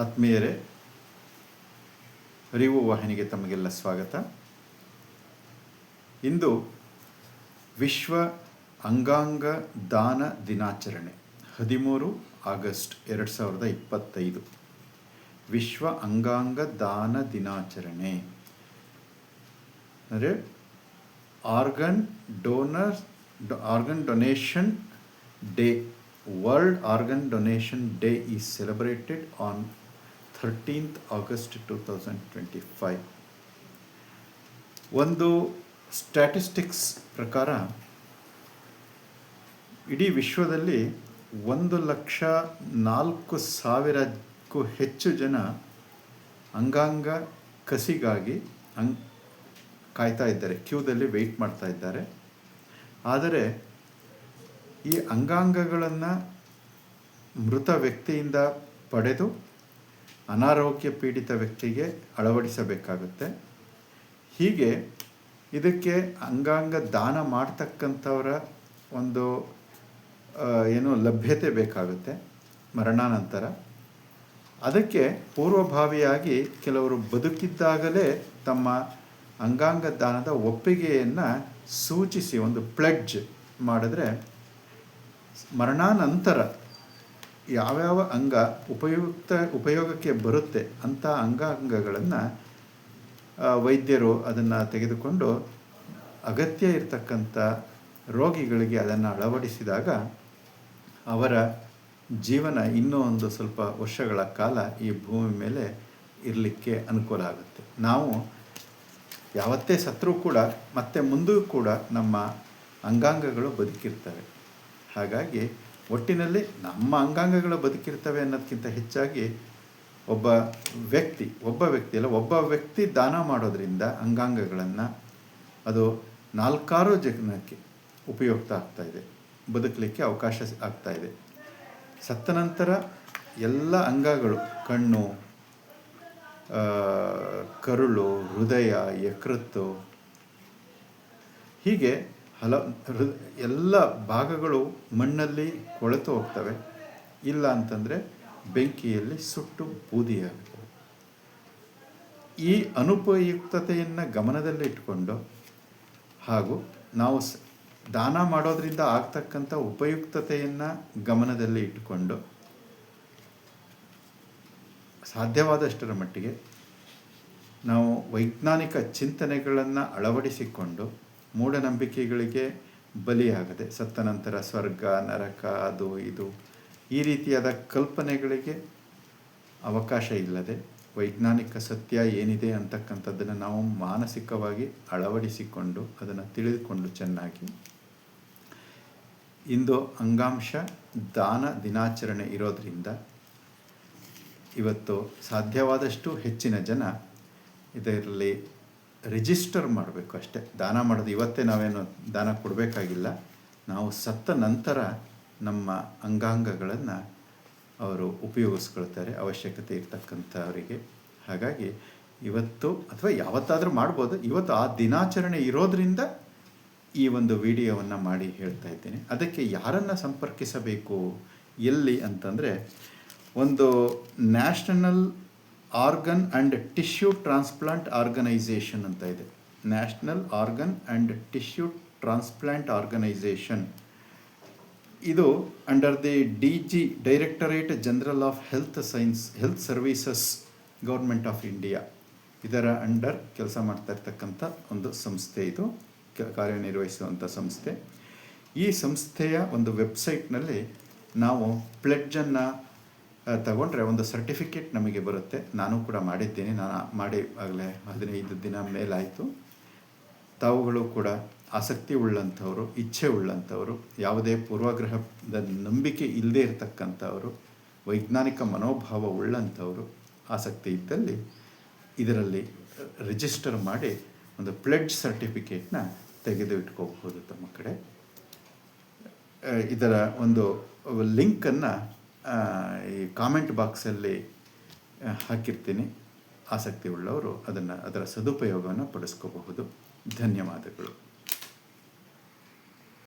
ಆತ್ಮೀಯರೇ ಅರಿವು ವಾಹಿನಿಗೆ ತಮಗೆಲ್ಲ ಸ್ವಾಗತ. ಇಂದು ವಿಶ್ವ ಅಂಗಾಂಗ ದಾನ ದಿನಾಚರಣೆ, ಹದಿಮೂರು ಆಗಸ್ಟ್ ಎರಡು ಸಾವಿರದ ಇಪ್ಪತ್ತೈದು. ವಿಶ್ವ ಅಂಗಾಂಗ ದಾನ ದಿನಾಚರಣೆ. ಅಂದರೆ organ donor, organ donation day, world organ donation day is celebrated on thirteenth August two thousand twenty five ಒಂದು ಸ್ಟ್ಯಾಟಿಸ್ಟಿಕ್ಸ್ ಪ್ರಕಾರ ಇಡೀ ವಿಶ್ವದಲ್ಲಿ ಒಂದು ಲಕ್ಷ ನಾಲ್ಕು ಸಾವಿರಕ್ಕೂ ಹೆಚ್ಚು ಜನ ಅಂಗಾಂಗ ಕಸಿಗಾಗಿ ಅಂಗ್ ಕಾಯ್ತಾ ಇದ್ದಾರೆ. ಕ್ಯೂದಲ್ಲಿ ವೆಯ್ಟ್ ಮಾಡ್ತಾ ಇದ್ದಾರೆ. ಆದರೆ ಈ ಅಂಗಾಂಗಗಳನ್ನು ಮೃತ ವ್ಯಕ್ತಿಯಿಂದ ಪಡೆದು ಅನಾರೋಗ್ಯ ಪೀಡಿತ ವ್ಯಕ್ತಿಗೆ ಅಳವಡಿಸಬೇಕಾಗುತ್ತೆ. ಹೀಗೆ ಇದಕ್ಕೆ ಅಂಗಾಂಗ ದಾನ ಮಾಡ್ತಕ್ಕಂಥವರ ಒಂದು ಏನು ಲಭ್ಯತೆ ಬೇಕಾಗುತ್ತೆ ಮರಣಾನಂತರ. ಅದಕ್ಕೆ ಪೂರ್ವಭಾವಿಯಾಗಿ ಕೆಲವರು ಬದುಕಿದ್ದಾಗಲೇ ತಮ್ಮ ಅಂಗಾಂಗ ದಾನದ ಒಪ್ಪಿಗೆಯನ್ನು ಸೂಚಿಸಿ ಒಂದು ಪ್ಲೆಡ್ಜ್ ಮಾಡಿದ್ರೆ ಮರಣಾನಂತರ ಯಾವ್ಯಾವ ಅಂಗ ಉಪಯುಕ್ತ ಉಪಯೋಗಕ್ಕೆ ಬರುತ್ತೆ ಅಂಥ ಅಂಗಾಂಗಗಳನ್ನು ವೈದ್ಯರು ಅದನ್ನು ತೆಗೆದುಕೊಂಡು ಅಗತ್ಯ ಇರತಕ್ಕಂಥ ರೋಗಿಗಳಿಗೆ ಅದನ್ನು ಅಳವಡಿಸಿದಾಗ ಅವರ ಜೀವನ ಇನ್ನೂ ಒಂದು ಸ್ವಲ್ಪ ವರ್ಷಗಳ ಕಾಲ ಈ ಭೂಮಿ ಮೇಲೆ ಇರಲಿಕ್ಕೆ ಅನುಕೂಲ ಆಗುತ್ತೆ. ನಾವು ಯಾವತ್ತೇ ಸತ್ರೂ ಕೂಡ ಮತ್ತೆ ಮುಂದೂ ಕೂಡ ನಮ್ಮ ಅಂಗಾಂಗಗಳು ಬದುಕಿರ್ತವೆ. ಹಾಗಾಗಿ ಒಟ್ಟಿನಲ್ಲಿ ನಮ್ಮ ಅಂಗಾಂಗಗಳು ಬದುಕಿರ್ತವೆ ಅನ್ನೋದಕ್ಕಿಂತ ಹೆಚ್ಚಾಗಿ ಒಬ್ಬ ವ್ಯಕ್ತಿ ಒಬ್ಬ ವ್ಯಕ್ತಿ ಅಲ್ಲ, ಒಬ್ಬ ವ್ಯಕ್ತಿ ದಾನ ಮಾಡೋದ್ರಿಂದ ಅಂಗಾಂಗಗಳನ್ನು ಅದು ನಾಲ್ಕಾರು ಜನಕ್ಕೆ ಉಪಯುಕ್ತ ಇದೆ, ಬದುಕಲಿಕ್ಕೆ ಅವಕಾಶ ಆಗ್ತಾ ಇದೆ. ಸತ್ತ ನಂತರ ಎಲ್ಲ ಅಂಗಗಳು, ಕಣ್ಣು ಕರುಳು, ಹೃದಯ, ಯಕೃತ್ತು, ಹೀಗೆ ಹಲ ಎಲ್ಲ ಭಾಗಗಳು ಮಣ್ಣಲ್ಲಿ ಕೊಳೆತು ಹೋಗ್ತವೆ. ಇಲ್ಲ ಅಂತಂದರೆ ಬೆಂಕಿಯಲ್ಲಿ ಸುಟ್ಟು ಬೂದಿಯಾಗ್ತವೆ. ಈ ಅನುಪಯುಕ್ತತೆಯನ್ನು ಗಮನದಲ್ಲಿ ಇಟ್ಕೊಂಡು ಹಾಗೂ ನಾವು ದಾನ ಮಾಡೋದ್ರಿಂದ ಆಗ್ತಕ್ಕಂಥ ಉಪಯುಕ್ತತೆಯನ್ನು ಗಮನದಲ್ಲಿ ಇಟ್ಟುಕೊಂಡು ಸಾಧ್ಯವಾದಷ್ಟರ ಮಟ್ಟಿಗೆ ನಾವು ವೈಜ್ಞಾನಿಕ ಚಿಂತನೆಗಳನ್ನು ಅಳವಡಿಸಿಕೊಂಡು ಮೂಢನಂಬಿಕೆಗಳಿಗೆ ಬಲಿಯಾಗದೆ ಸತ್ತ ನಂತರ ಸ್ವರ್ಗ, ನರಕ, ಅದು ಇದು. ಈ ರೀತಿಯಾದ ಕಲ್ಪನೆಗಳಿಗೆ ಅವಕಾಶ ಇಲ್ಲದೆ ವೈಜ್ಞಾನಿಕ ಸತ್ಯ ಏನಿದೆ ಅಂತಕ್ಕಂಥದ್ದನ್ನು ನಾವು ಮಾನಸಿಕವಾಗಿ ಅಳವಡಿಸಿಕೊಂಡು ಅದನ್ನು ತಿಳಿದುಕೊಂಡು ಚೆನ್ನಾಗಿ. ಇಂದು ಅಂಗಾಂಶ ದಾನ ದಿನಾಚರಣೆ ಇರೋದರಿಂದ ಇವತ್ತು ಸಾಧ್ಯವಾದಷ್ಟು ಹೆಚ್ಚಿನ ಜನ ಇದರಲ್ಲಿ ರಿಜಿಸ್ಟರ್ ಮಾಡಬೇಕು ಅಷ್ಟೇ. ದಾನ ಮಾಡೋದು ಇವತ್ತೇ ನಾವೇನು ದಾನ ಕೊಡಬೇಕಾಗಿಲ್ಲ. ನಾವು ಸತ್ತ ನಂತರ ನಮ್ಮ ಅಂಗಾಂಗಗಳನ್ನು ಅವರು ಉಪಯೋಗಿಸ್ಕೊಳ್ತಾರೆ. ಅವಶ್ಯಕತೆ ಇರ್ತಕ್ಕಂಥವರಿಗೆ. ಹಾಗಾಗಿ ಇವತ್ತು ಅಥವಾ ಯಾವತ್ತಾದರೂ ಮಾಡ್ಬೋದು. ಇವತ್ತು ಆ ದಿನಾಚರಣೆ ಇರೋದರಿಂದ ಈ ಒಂದು ವಿಡಿಯೋವನ್ನು ಮಾಡಿ ಹೇಳ್ತಾ ಇದ್ದೇನೆ. ಅದಕ್ಕೆ ಯಾರನ್ನು ಸಂಪರ್ಕಿಸಬೇಕು, ಎಲ್ಲಿ ಅಂತಂದರೆ, ಒಂದು national organ and tissue transplant organisation ಅಂತ ಇದೆ. National organ and tissue transplant organisation. ಇದು under the D G directorate general of health science, health services government of India. ಇದರ ಅಂಡರ್ ಕೆಲಸ ಮಾಡ್ತಾ ಇರ್ತಕ್ಕಂಥ ಒಂದು ಸಂಸ್ಥೆ ಇದು ಕಾರ್ಯನಿರ್ವಹಿಸುವಂಥ ಸಂಸ್ಥೆ. ಈ ಸಂಸ್ಥೆಯ ಒಂದು ವೆಬ್ಸೈಟ್ನಲ್ಲಿ ನಾವು ಪ್ಲೆಡ್ಜನ್ನು ತಗೊಂಡ್ರೆ ಒಂದು ಸರ್ಟಿಫಿಕೇಟ್ ನಮಗೆ ಬರುತ್ತೆ. ನಾನು ಕೂಡ ಮಾಡಿದ್ದೇನೆ. ನಾನು ಮಾಡಿ ಆಗಲೇ ಹದಿನೈದು ದಿನ ಮೇಲಾಯಿತು. ತಾವುಗಳು ಕೂಡ ಆಸಕ್ತಿ ಉಳ್ಳಂಥವರು, ಇಚ್ಛೆ ಉಳ್ಳಂಥವರು, ಯಾವುದೇ ಪೂರ್ವಗ್ರಹದ ನಂಬಿಕೆ ಇಲ್ಲದೇ ಇರತಕ್ಕಂಥವರು, ವೈಜ್ಞಾನಿಕ ಮನೋಭಾವ ಉಳ್ಳಂಥವರು ಆಸಕ್ತಿ ಇದ್ದಲ್ಲಿ ಇದರಲ್ಲಿ ರಿಜಿಸ್ಟರ್ ಮಾಡಿ ಒಂದು ಪ್ಲೆಡ್ಜ್ ಸರ್ಟಿಫಿಕೇಟ್ನ ತೆಗೆದು ಇಟ್ಕೋಬಹುದು ತಮ್ಮ ಕಡೆ. ಇದರ ಒಂದು ಲಿಂಕನ್ನು ಈ ಕಾಮೆಂಟ್ ಬಾಕ್ಸಲ್ಲಿ ಹಾಕಿರ್ತೀನಿ. ಆಸಕ್ತಿ ಉಳ್ಳವರು ಅದನ್ನು ಅದರ ಸದುಪಯೋಗವನ್ನು ಪಡಿಸ್ಕೋಬಹುದು. ಧನ್ಯವಾದಗಳು.